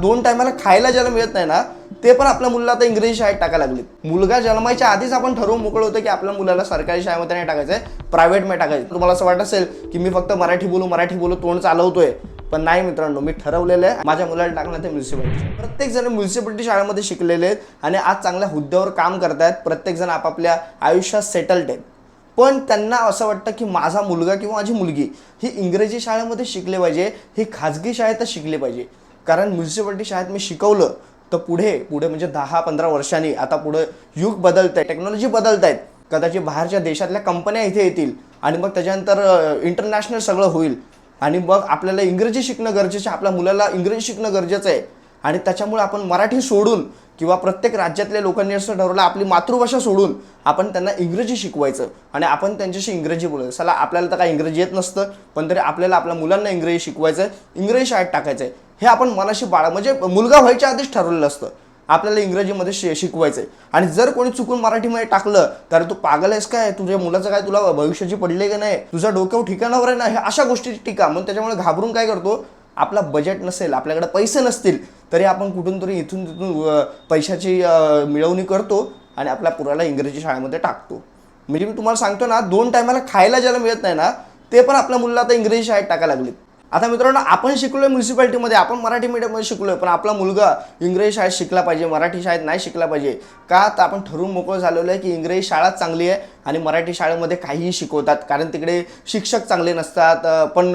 दोन टायमाला खायला ज्याला मिळत नाही ना ते पण आपल्या मुलाला आता इंग्रजी शाळेत टाकायला लागले मुलगा जन्मायच्या आधीच आपण ठरवून मोकळं होतं की आपल्या मुलाला सरकारी शाळेमध्ये नाही टाकायचं आहे प्रायव्हेटमध्ये टाकायचं तुम्हाला असं वाटत असेल की मी फक्त मराठी बोलू मराठी बोलू तोंड चालवतोय. पण नाही मित्रांनो मी ठरवलेलं आहे माझ्या मुलाला टाकणार ते म्युन्सिपालिटी प्रत्येक जण म्युन्सिपालिटी शाळेमध्ये शिकलेले आहेत आणि आज चांगल्या हुद्द्यावर काम करतायत प्रत्येक जण आपापल्या आयुष्यात सेटल्ड आहेत. पण त्यांना असं वाटतं की माझा मुलगा किंवा माझी मुलगी ही इंग्रजी शाळेमध्ये शिकले पाहिजे ही खाजगी शाळेतच शिकली पाहिजे. कारण म्युन्सिपालिटी शाळेत मी शिकवलं तर पुढे पुढे म्हणजे दहा पंधरा वर्षांनी आता पुढे युग बदलत आहे टेक्नॉलॉजी बदलत आहेत कदाचित बाहेरच्या देशातल्या कंपन्या इथे येतील आणि मग त्याच्यानंतर इंटरनॅशनल सगळं होईल. आणि मग आपल्याला इंग्रजी शिकणं गरजेचं आहे आपल्या मुलाला इंग्रजी शिकणं गरजेचं आहे. आणि त्याच्यामुळे आपण मराठी सोडून किंवा प्रत्येक राज्यातल्या लोकांनी असं ठरवलं आपली मातृभाषा सोडून आपण त्यांना इंग्रजी शिकवायचं. आणि आपण त्यांच्याशी इंग्रजी बोलायचं. चला आपल्याला तर काय इंग्रजी येत नसतं पण तरी आपल्याला आपल्या मुलांना इंग्रजी शिकवायचं इंग्रजी शाळेत टाकायचं आहे हे आपण मनाशी बाळा म्हणजे मुलगा व्हायच्या आधीच ठरवलेलं असतं. आपल्याला इंग्रजीमध्ये शि शिकवायचं आहे आणि जर कोणी चुकून मराठीमध्ये टाकलं तर तू पागल आहेस काय? तुझ्या मुलाचं काय तुला भविष्याची पडले का नाही? तुझा डोक्यावर ठिकाणावर आहे ना? हे अशा गोष्टीची टीका. म्हणून त्याच्यामुळे घाबरून काय करतो? आपला बजेट नसेल आपल्याकडे पैसे नसतील तरी आपण कुठून तरी इथून तिथून पैशाची मिळवणी करतो आणि आपल्या पुराला इंग्रजी शाळेमध्ये टाकतो. म्हणजे मी तुम्हाला सांगतो ना दोन टायमाला खायला ज्याला मिळत नाही ना ते पण आपल्या मुलाला आता इंग्रजी शाळेत टाकायला लागलेत. आता मित्रांनो आपण शिकलोय म्युन्सिपॅलिटीमध्ये आपण मराठी मीडियममध्ये शिकलोय पण आपला मुलगा इंग्रजी शाळेत शिकला पाहिजे मराठी शाळेत नाही शिकला पाहिजे. का? तर आपण ठरवून मोकळं झालेलो आहे की इंग्रजी शाळाच चांगली आहे आणि मराठी शाळेमध्ये काहीही शिकवतात. कारण तिकडे शिक्षक चांगले नसतात पण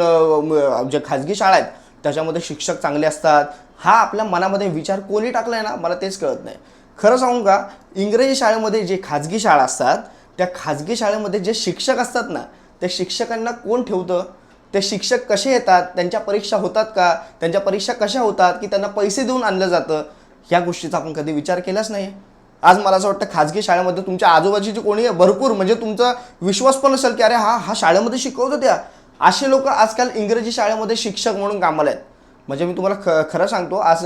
जे खाजगी शाळा आहेत त्याच्यामध्ये शिक्षक चांगले असतात. हा आपल्या मनामध्ये विचार कोणी टाकलाय ना मला तेच कळत नाही. खरं सांगू का इंग्रजी शाळेमध्ये जे खाजगी शाळा असतात त्या खाजगी शाळेमध्ये जे शिक्षक असतात ना त्या शिक्षकांना कोण ठेवतं? ते शिक्षक कसे येतात? त्यांच्या परीक्षा होतात का? त्यांच्या परीक्षा कशा होतात? की त्यांना पैसे देऊन आणलं जातं? ह्या गोष्टीचा आपण कधी विचार केलाच नाही. आज मला असं वाटतं खाजगी शाळेमध्ये तुमच्या आजूबाजूची कोणी आहे? भरपूर. म्हणजे तुमचा विश्वास पण असेल की अरे हा हा शाळेमध्ये शिकवतो त्या. असे लोक आजकाल इंग्रजी शाळेमध्ये शिक्षक म्हणून कामाला आहेत. म्हणजे मी तुम्हाला ख खरं सांगतो आज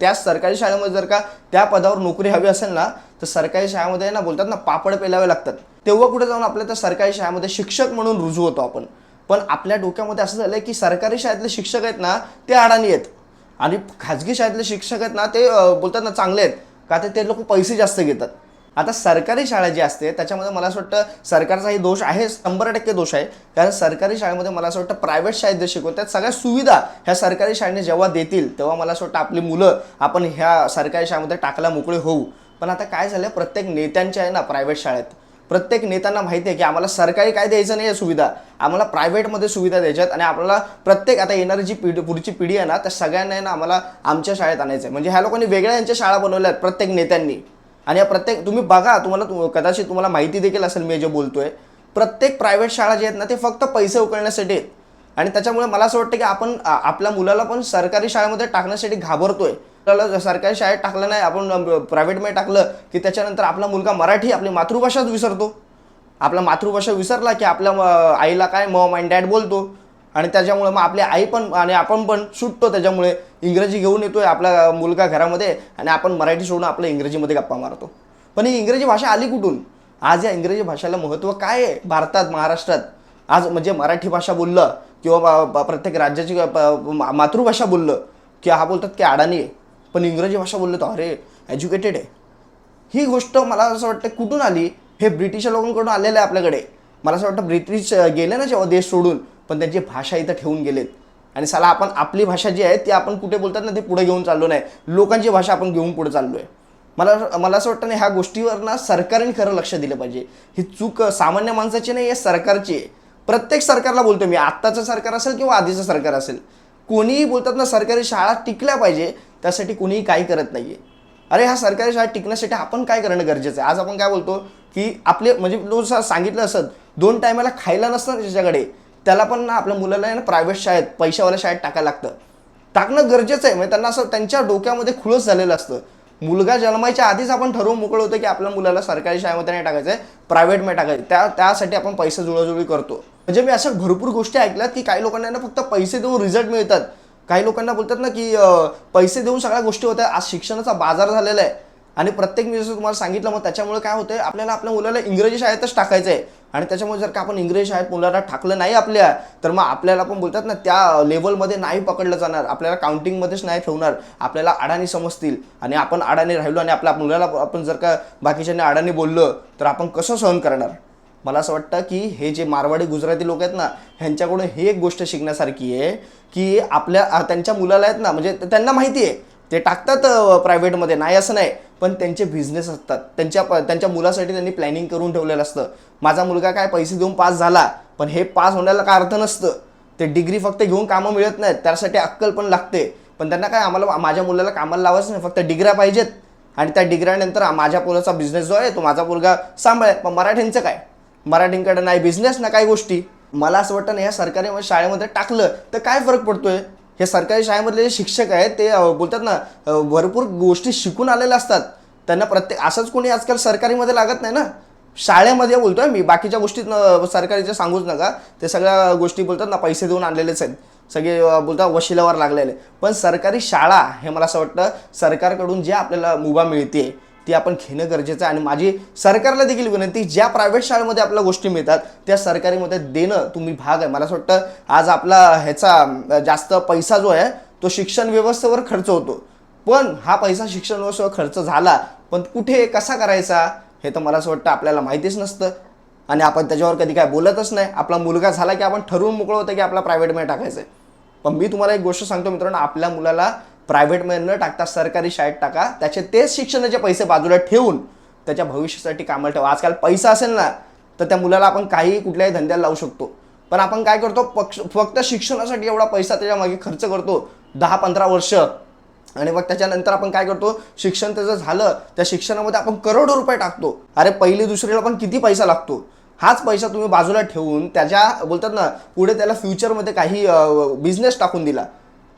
त्या सरकारी शाळेमध्ये जर का त्या पदावर नोकरी हवी असेल ना तर सरकारी शाळेमध्ये ना बोलतात ना पापड पेलावे लागतात. तेव्हा कुठे जाऊन आपल्या त्या सरकारी शाळेमध्ये शिक्षक म्हणून रुजू होतो आपण. पण आपल्या डोक्यामध्ये असं झालंय की सरकारी शाळेतले शिक्षक आहेत ना ते अडाणी आहेत. आणि खाजगी शाळेतले शिक्षक आहेत ना ते बोलतात ना चांगले आहेत. का ते लोक पैसे जास्त घेतात. आता सरकारी शाळा जी असते त्याच्यामध्ये मला असं वाटतं सरकारचाही दोष आहे शंभर टक्के दोष आहे. कारण सरकारी शाळेमध्ये मला असं वाटतं प्रायव्हेट शाळेत जे शिकवतात सगळ्या सुविधा ह्या सरकारी शाळेने जेव्हा देतील तेव्हा मला असं वाटतं आपली मुलं आपण ह्या सरकारी शाळेमध्ये टाकला मोकळे होऊ. पण आता काय झालं प्रत्येक नेत्यांच्या आहे ना प्रायव्हेट शाळेत. प्रत्येक नेत्यांना माहिती आहे की आम्हाला सरकारी काय द्यायचं नाही आहे सुविधा. आम्हाला प्रायव्हेटमध्ये सुविधा द्यायच्यात आणि आपल्याला प्रत्येक आता येणारी जी पिढी पुढची पिढी आहे ना त्या सगळ्यांना आहे ना आम्हाला आमच्या शाळेत आणायचं आहे म्हणजे ह्या लोकांनी वेगळ्या यांच्या शाळा बनवल्या आहेत प्रत्येक नेत्यांनी. आणि या प्रत्येक तुम्ही बघा तुम्हाला कदाचित तुम्हाला माहिती देखील असेल मी जे बोलतोय. प्रत्येक प्रायव्हेट शाळा जे आहेत ना ते फक्त पैसे उकळण्यासाठी आहेत. आणि त्याच्यामुळे मला असं वाटतं की आपण आपल्या मुलाला पण सरकारी शाळेमध्ये टाकण्यासाठी घाबरतोय. त्याला सरकारी शाळेत टाकलं नाही आपण प्रायव्हेटमध्ये टाकलं की त्याच्यानंतर आपला मुलगा मराठी आपली मातृभाषाच विसरतो. आपला मातृभाषा विसरला की आपल्या आईला काय मॉम अँड डॅड बोलतो. आणि त्याच्यामुळे मग आपली आई पण आणि आपण पण सुटतो त्याच्यामुळे. इंग्रजी घेऊन येतोय आपला मुलगा घरामध्ये आणि आपण मराठी सोडून आपल्या इंग्रजीमध्ये गप्पा मारतो. पण ही इंग्रजी भाषा आली कुठून? आज या इंग्रजी भाषेला महत्त्व काय आहे भारतात महाराष्ट्रात? आज म्हणजे मराठी भाषा बोललं किंवा प्रत्येक राज्याची प- मातृभाषा बोललं की हा बोलतात की अडाणी आहे. पण इंग्रजी भाषा बोललं तर अरे एज्युकेटेड आहे. ही गोष्ट मला असं वाटतं कुठून आली? हे ब्रिटिश लोकांकडून आलेलं आहे आपल्याकडे. मला असं वाटतं ब्रिटिश गेले ना जेव्हा देश सोडून पण त्यांची भाषा इथं ठेवून गेलेत. आणि साला आपण आपली भाषा जी आहे ती आपण कुठे बोलतात ना ती पुढे घेऊन चाललो नाही. लोकांची भाषा आपण घेऊन पुढे चाललो आहे मला मला असं वाटतं ना ह्या गोष्टीवर ना सरकारने खरं लक्ष दिलं पाहिजे. ही चूक सामान्य माणसाची नाही आहे सरकारची आहे. प्रत्येक सरकारला बोलतो मी. आत्ताचं सरकार असेल किंवा आधीचं सरकार असेल. कोणीही बोलतात ना सरकारी शाळा टिकल्या पाहिजे त्यासाठी कोणीही काही करत नाही आहे अरे ह्या सरकारी शाळा टिकण्यासाठी आपण काय करणं गरजेचं आहे? आज आपण काय बोलतो की आपले म्हणजे लोक सांगितलं असत दोन टायमाला खायला नसतं त्याच्याकडे. त्याला पण ना आपल्या मुलाला आहे ना प्रायव्हेट शाळेत पैशावाल्या शाळेत टाकायला लागतं. टाकणं गरजेचं आहे. म्हणजे त्यांना असं त्यांच्या डोक्यामध्ये खुळस झालेलं असतं. मुलगा जन्मायच्या आधीच आपण ठरवून मोकळं होतं की आपल्या मुलाला सरकारी शाळेमध्ये नाही टाकायचं आहे प्रायव्हेटमध्ये टाकायचं त्या त्यासाठी आपण पैसे जुळाजुळी करतो. म्हणजे मी अशा भरपूर गोष्टी ऐकल्यात की काही लोकांना ना फक्त पैसे देऊन रिझल्ट मिळतात. काही लोकांना बोलतात ना की पैसे देऊन सगळ्या गोष्टी होत्या. आज शिक्षणाचा बाजार झालेला आहे. आणि प्रत्येक मी जसं तुम्हाला सांगितलं मग त्याच्यामुळे काय होतं आपल्याला आपल्या मुलाला इंग्रजी शाळेतच टाकायचं आहे आणि त्याच्यामुळे जर का आपण इंग्रजी शाळेत मुलांना टाकलं नाही आपल्या तर मग आपल्याला पण बोलतात ना त्या लेवलमध्ये नाही पकडलं जाणार. आपल्याला काउंटिंगमध्येच नाही ठेवणार. आपल्याला अडाणी समजतील. आणि आपण अडाणी राहिलो आणि आपल्या मुलाला आपण जर का बाकीच्यांनी अडाणी बोललं तर आपण कसं सहन करणार? मला असं वाटतं की हे जे मारवाडी गुजराती लोक आहेत ना ह्यांच्याकडून ही एक गोष्ट शिकण्यासारखी आहे की आपल्या त्यांच्या मुलाला आहेत ना म्हणजे त्यांना माहिती आहे ते टाकतात प्रायव्हेटमध्ये. नाही असं नाही पण त्यांचे बिझनेस असतात. त्यांच्या प- त्यांच्या मुलासाठी त्यांनी प्लॅनिंग करून ठेवलेलं असतं. माझा मुलगा काय पैसे देऊन पास झाला पण हे पास होण्याला काय अर्थ नसतं. ते डिग्री फक्त घेऊन कामं मिळत नाहीत त्यासाठी अक्कल पण लागते. पण त्यांना काय आम्हाला माझ्या मुलाला कामाला लावायचं नाही फक्त डिग्र्या पाहिजेत. आणि त्या डिग्र्यानंतर माझ्या पोलाचा बिझनेस जो आहे तो माझा मुलगा सांभाळेल. पण मराठींचं काय? मराठींकडे नाही बिझनेस ना काही गोष्टी. मला असं वाटतं ना या सरकारी शाळेमध्ये टाकलं तर काय फरक पडतोय? हे सरकारी शाळेमधले जे शिक्षक आहेत ते बोलतात ना भरपूर गोष्टी शिकून आलेल्या असतात. त्यांना प्रत्येक असंच कोणी आजकाल सरकारीमध्ये लागत नाही ना? शाळेमध्ये बोलतोय मी बाकीच्या गोष्टीत सरकारीच्या सांगूच नका. ते सगळ्या गोष्टी बोलतात ना पैसे देऊन आणलेलेच आहेत. सगळे बोलतात वशिलावर लागलेले पण सरकारी शाळा हे मला असं वाटतं सरकारकडून जे आपल्याला मुभा मिळते ती आपण घेणं गरजेचं आहे. आणि माझी सरकारला देखील विनंती ज्या प्रायव्हेट शाळेमध्ये आपल्या गोष्टी मिळतात त्या सरकारीमध्ये देणं तुम्ही भाग आहे. मला असं वाटतं आज आपला ह्याचा जास्त पैसा जो आहे तो शिक्षण व्यवस्थेवर खर्च होतो. पण हा पैसा शिक्षण व्यवस्थेवर खर्च झाला पण कुठे कसा करायचा हे तर मला असं वाटतं आपल्याला माहितीच नसतं. आणि आपण त्याच्यावर कधी काय बोलतच नाही. आपला मुलगा झाला की आपण ठरवून मोकळं होतं की आपला प्रायव्हेटमध्ये टाकायचं आहे पण मी तुम्हाला एक गोष्ट सांगतो मित्रांनो आपल्या मुलाला प्रायव्हेटमध्ये न टाकता सरकारी शाळेत टाका. त्याचे तेच शिक्षणाचे पैसे बाजूला ठेवून त्याच्या भविष्यासाठी कामाला ठेवा. आजकाल पैसा असेल ना तर त्या मुलाला आपण काहीही कुठल्याही धंद्याला लावू शकतो. पण आपण काय करतो पक्ष फक्त शिक्षणासाठी एवढा पैसा त्याच्यामागे खर्च करतो. दहा पंधरा वर्ष. आणि मग त्याच्यानंतर आपण काय करतो शिक्षण त्याचं झालं त्या शिक्षणामध्ये आपण करोडो रुपये टाकतो. अरे पहिली दुसरीला पण किती पैसा लागतो? हाच पैसा तुम्ही बाजूला ठेवून त्याच्या बोलतात ना पुढे त्याला फ्युचरमध्ये काही बिझनेस टाकून दिला.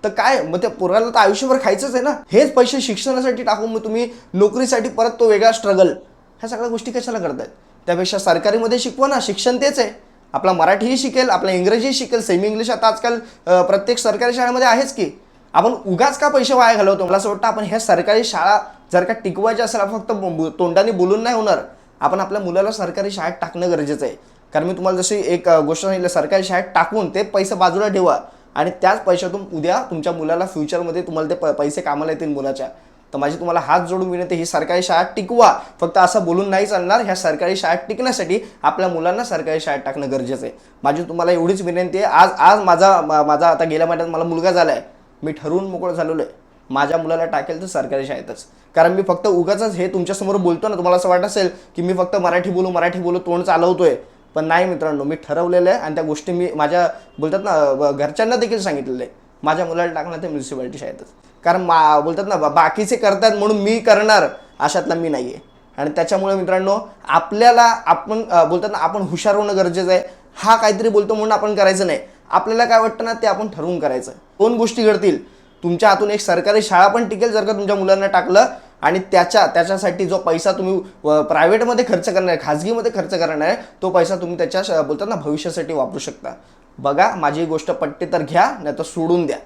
तर काय मग त्या पोराला तर आयुष्यभर खायचंच आहे ना? हेच पैसे शिक्षणासाठी टाकून मग तुम्ही नोकरीसाठी परत तो वेगळा स्ट्रगल ह्या सगळ्या गोष्टी कशाला करतायत त्यापेक्षा सरकारीमध्ये शिकवा ना शिक्षण तेच आहे. आपला मराठीही शिकेल आपला इंग्रजी शिकेल सेमी इंग्लिश आता आजकाल प्रत्येक सरकारी शाळेमध्ये आहेच की. आपण उगाच का पैसे वाया घालवतो? मला असं वाटतं आपण ह्या सरकारी शाळा जर का टिकवायच्या असेल आपण फक्त तोंडाने बोलून नाही होणार. आपण आपल्या मुलाला सरकारी शाळेत टाकणं गरजेचं आहे. कारण मी तुम्हाला जशी एक गोष्ट सांगितलं सरकारी शाळेत टाकून ते पैसे बाजूला ठेवा. आणि त्याच पैशातून उद्या तुमच्या मुलाला फ्युचरमध्ये तुम्हाला ते प- पैसे कामाला येतील मुलाच्या. तर माझी तुम्हाला हात जोडून विनंती ही सरकारी शाळा टिकवा. फक्त असं बोलून नाही चालणार ह्या सरकारी शाळेत टिकण्यासाठी आपल्या मुलांना सरकारी शाळेत टाकणं गरजेचं आहे. माझी तुम्हाला एवढीच विनंती आहे आज आज माझा माझा आता गेल्या महिन्यात मला मुलगा झाला आहे मी ठरवून मोकळं झालेलो आहे. माझ्या मुलाला टाकेल तर सरकारी शाळेतच. कारण मी फक्त उगाच हे तुमच्यासमोर बोलतो ना तुम्हाला असं वाटत असेल की मी फक्त मराठी बोलू मराठी बोलू तोंड चालवतोय. पण नाही मित्रांनो मी ठरवलेलं आहे आणि त्या गोष्टी मी माझ्या बोलतात ना घरच्यांना देखील सांगितलेलं आहे. माझ्या मुलाला टाकणार ते म्युन्सिपालिटी शाळेतच. कारण मा बोलतात ना बा- बाकीचे करतात म्हणून मी करणार अशातला मी नाही आहे आणि त्याच्यामुळे मित्रांनो आपल्याला आपण बोलतात ना आपण हुशार होणं गरजेचं आहे. हा काहीतरी बोलतो म्हणून आपण करायचं नाही. आपल्याला काय वाटतं ना ते आपण ठरवून करायचं. दोन गोष्टी घडतील. तुमच्या हातून एक सरकारी शाळा पण टिकेल जर का तुमच्या मुलांना टाकलं. आणि त्याच्या त्याच्यासाठी जो पैसा तुम्ही प्रायव्हेटमध्ये खर्च करणार आहे खाजगीमध्ये खर्च करणार आहे तो पैसा तुम्ही त्याच्या बोलतात ना भविष्यासाठी वापरू शकता. बघा माझी गोष्ट पट्टी तर घ्या नाही तर सोडून द्या.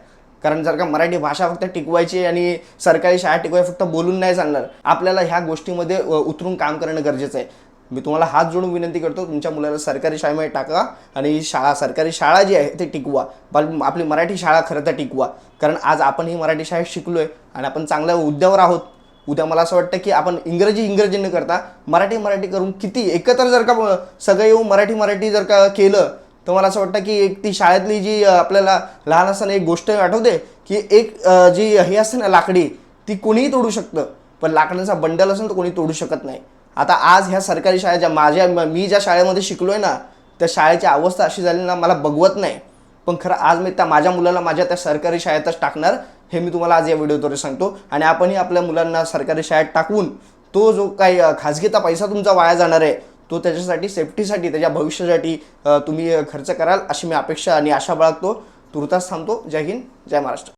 कारण जर का मराठी भाषा फक्त टिकवायची आणि सरकारी शाळा टिकवाय फक्त बोलून नाही चालणार. आपल्याला ह्या गोष्टीमध्ये उतरून काम करणं गरजेचं आहे. मी तुम्हाला हात जोडून विनंती करतो तुमच्या मुलाला सरकारी शाळेमध्ये टाका आणि ही शाळा सरकारी शाळा जी आहे ते टिकवा. पण आपली मराठी शाळा खरं तर टिकवा. कारण आज आपण ही मराठी शाळेत शिकलो आहे आणि आपण चांगल्या उद्यावर आहोत. उद्या मला असं वाटतं की आपण इंग्रजी इंग्रजी न करता मराठी मराठी करून किती एकत्र जर का सगळं येऊन मराठी मराठी जर का केलं तर मला असं वाटतं की एक ती शाळेतली जी आपल्याला लहान असताना एक गोष्ट आठवते की एक जी हे असते ना लाकडी ती कोणीही तोडू शकतं. पण लाकडांचा बंडल असेल तर कोणी तोडू शकत नाही. आता आज ह्या सरकारी शाळा ज्या माझ्या मी ज्या शाळेमध्ये शिकलो आहे ना त्या शाळेची अवस्था अशी झाली ना मला बघवत नाही. पण खरं आज मी त्या माझ्या मुलाला माझ्या त्या सरकारी शाळेतच टाकणार हे मी तुम्हाला आज या व्हिडिओद्वारे सांगतो. आणि आपणही आपल्या मुलांना सरकारी शाळेत टाकून तो जो काही खाजगीचा पैसा तुमचा वाया जाणार आहे तो त्याच्यासाठी सेफ्टीसाठी त्याच्या भविष्यासाठी तुम्ही खर्च कराल अशी मी अपेक्षा आणि आशा बाळगतो. तुर्तास थांबतो. जय हिंद जय महाराष्ट्र.